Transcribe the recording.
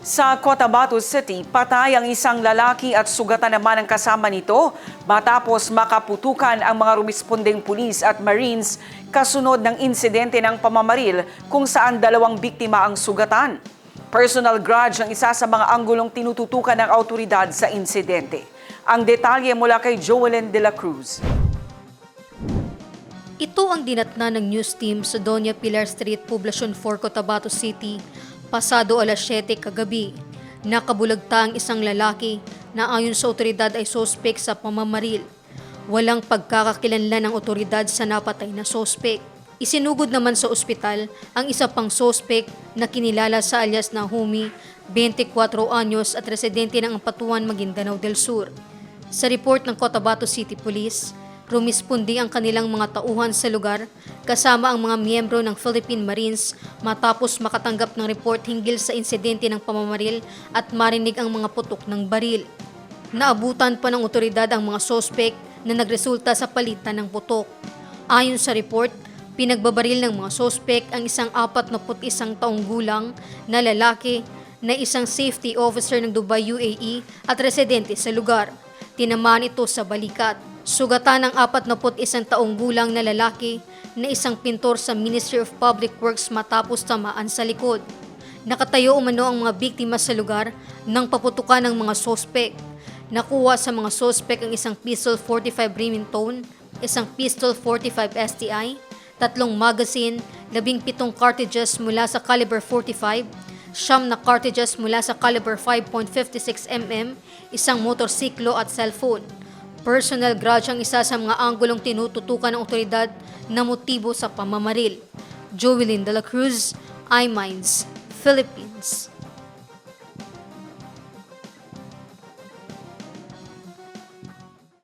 Sa Cotabato City, patay ang isang lalaki at sugatan naman ang kasama nito matapos makaputukan ang mga rumispondeng pulis at marines kasunod ng insidente ng pamamaril kung saan dalawang biktima ang sugatan. Personal grudge ang isa sa mga anggulong tinututukan ng autoridad sa insidente. Ang detalye mula kay Joelyn De La Cruz. Ito ang dinatna ng news team sa Doña Pilar Street, Poblacion 4, Cotabato City, pasado alas 7 kagabi. Nakabulagta ang isang lalaki na ayon sa otoridad ay sospek sa pamamaril. Walang pagkakakilanlan ng otoridad sa napatay na sospek. Isinugod naman sa ospital ang isa pang sospek na kinilala sa alias na Humi, 24 anyos at residente ng Ampatuan, Maguindanao del Sur. Sa report ng Cotabato City Police, rumispondi ang kanilang mga tauhan sa lugar kasama ang mga miyembro ng Philippine Marines matapos makatanggap ng report hinggil sa insidente ng pamamaril at marinig ang mga putok ng baril. Naabutan pa ng otoridad ang mga sospek na nagresulta sa palitan ng putok. Ayon sa report, pinagbabaril ng mga sospek ang isang 41 taong gulang na lalaki na isang safety officer ng Dubai UAE at residente sa lugar. Tinamaan ito sa balikat. Sugatan ng 41 taong gulang na lalaki na isang pintor sa Ministry of Public Works matapos tamaan sa likod. Nakatayo umano ang mga biktima sa lugar nang paputukan ng mga sospek. Nakuha sa mga sospek ang isang pistol 45 Remington, isang pistol 45 STI, tatlong magazine, labing pitong cartridges mula sa caliber 45, siyam na cartridges mula sa caliber 5.56 mm, isang motorsiklo at cellphone. Personal grudge ang isa sa mga anggulong tinututukan ng otoridad na motibo sa pamamaril. Joelyn De La Cruz, iMinds, Philippines.